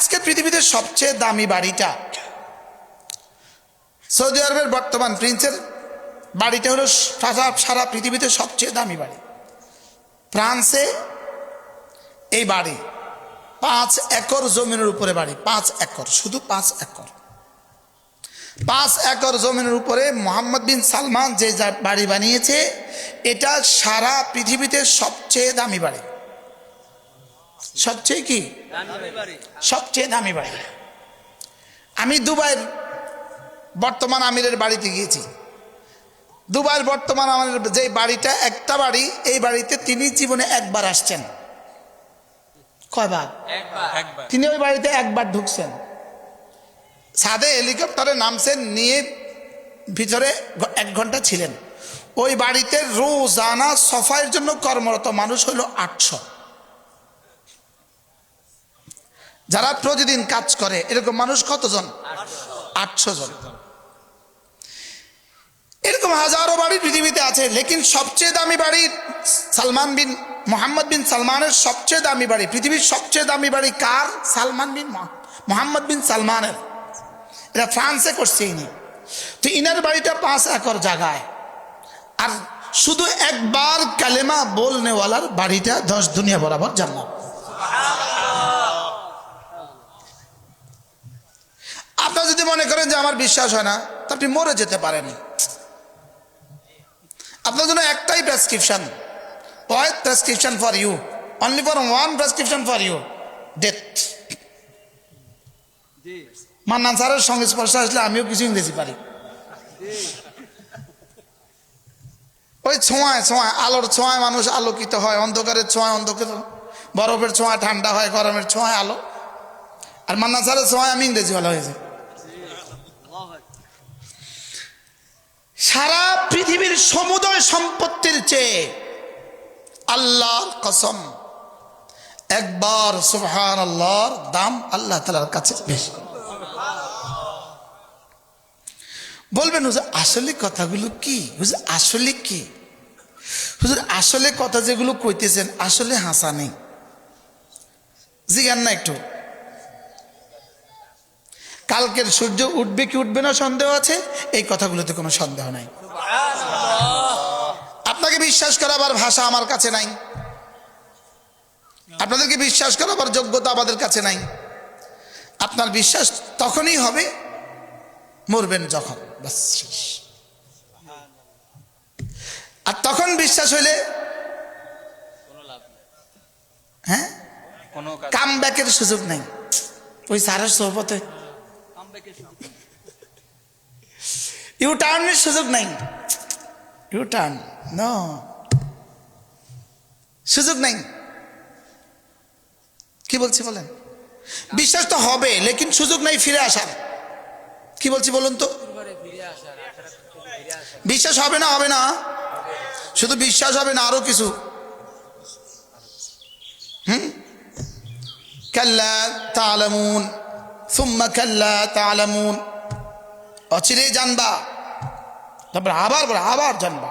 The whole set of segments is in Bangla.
আজকে পৃথিবীতে সবচেয়ে দামি বাড়িটা? সৌদি আরবের বর্তমান প্রিন্সের বাড়িটা হলো সারা সারা পৃথিবীতে সবচেয়ে দামি বাড়ি। ফ্রান্সে এই বাড়ি পাঁচ একর জমিনের উপরে বাড়ি, পাঁচ একর, শুধু পাঁচ একর। পাঁচ একর জমিনের উপরে মোহাম্মদ বিন সালমান যে যা- বাড়ি বানিয়েছে, এটা সারা পৃথিবীতে সবচেয়ে দামি বাড়ি। সবচেয়ে কি? সবচেয়ে দামি বাড়ি। আমি দুবাইয়ের বর্তমান আমিরের বাড়িতে গিয়েছি। দুবাইয়ের বর্তমান আমিরের যে বাড়িটা একটা বাড়ি এই বাড়িতে তিনি জীবনে একবার আসছেন। কয়বার? তিনি ওই বাড়িতে একবার ঢুকছেন। ছাদে হেলিকপ্টারে নামছেন নিয়ে ভিতরে এক ঘণ্টা ছিলেন। ওই বাড়িতে রোজানা সফাইয়ের জন্য কর্মরত মানুষ হলো আটশো। যারা প্রতিদিন কাজ করে, এরকম মানুষ কতজন? আটশো জন। এরকম হাজারো বাড়ি পৃথিবীতে আছে, লেকিন সবচেয়ে দামি বাড়ি সালমান বিন মোহাম্মদ বিন সালমানের সবচেয়ে দামি বাড়ি, পৃথিবীর সবচেয়ে দামি বাড়ি কার? সালমান বিন মোহাম্মদ বিন সালমানের। এটা ফ্রান্সে করছে ইনি। তো ইনার বাড়িটা পাঁচ একর জায়গায়। আর শুধু একবার কালেমা বলনেওয়ালার বাড়িটা দশ দুনিয়া বরাবর জান্নাত আপনার যদি মনে করেন যে আমার বিশ্বাস হয় না, তা আপনি মরে যেতে পারেন। আপনার জন্য একটাই prescription wide prescription for you only for one prescription for you death Mannan স্যারের সংস্পর্শে আসলে আমিও কিছু ইংরেজি পারি। ওই ছোঁয়ায় ছোঁয়ায়, আলোর ছোঁয়ায় মানুষ আলোকিত হয়, অন্ধকারের ছোঁয়ায় অন্ধকার, বরফের ছোঁয়ায় ঠান্ডা হয়, গরমের ছোঁয়ায় আলো। আর মান্নান স্যারের ছোঁয়ায় আমি ইংরেজি ভালো হয়েছে সারা পৃথিবীর সমুদয় সম্পত্তির চেয়ে আল্লাহর কসম একবার সুবহান আল্লাহর দাম আল্লাহ তালার কাছে বেশি। বলবেন, হুজুর, আসলে কথাগুলো কি? হুজুর, আসলে কি? হুজুর, আসলে কথা যেগুলো কইতেছেন, আসলে হাসা নেই। জিগান না একটু। কালকের সূর্য উঠবে কি উঠবে না সন্দেহ আছে? এই কথাগুলোতে কোনো সন্দেহ নাই। আপনাকে বিশ্বাস করাবার ভাষা আমার কাছে নাই। আপনাদেরকে বিশ্বাস করাবার যোগ্যতা আমাদের কাছে নাই। আপনার বিশ্বাস তখনই হবে মরবেন যখন। বাস আর তখন বিশ্বাস হইলে হ্যাঁ? কাম ব্যাকের সুযোগ নেই। ওই সারের সোহবতে ইউ টার্নের সুযোগ নাই ইউ টার্ন ন সুযোগ নাই কি বলছি বলেন বিশ্বাস তো হবে লেকিন সুযোগ নাই ফিরে আসার কি বলছি বলুন তো বিশ্বাস হবে না হবে না শুধু বিশ্বাস হবে না আরও কিছু হুম কাল্লা তালামুন অচিরে জানবা, তারপর আবার আবার জানবা।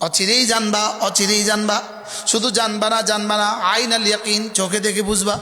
অচিরেই জানবা অচিরেই জানবা। শুধু জানবা না জানবা না আইন আল ইয়াকিন, চোখে দেখে বুঝবা।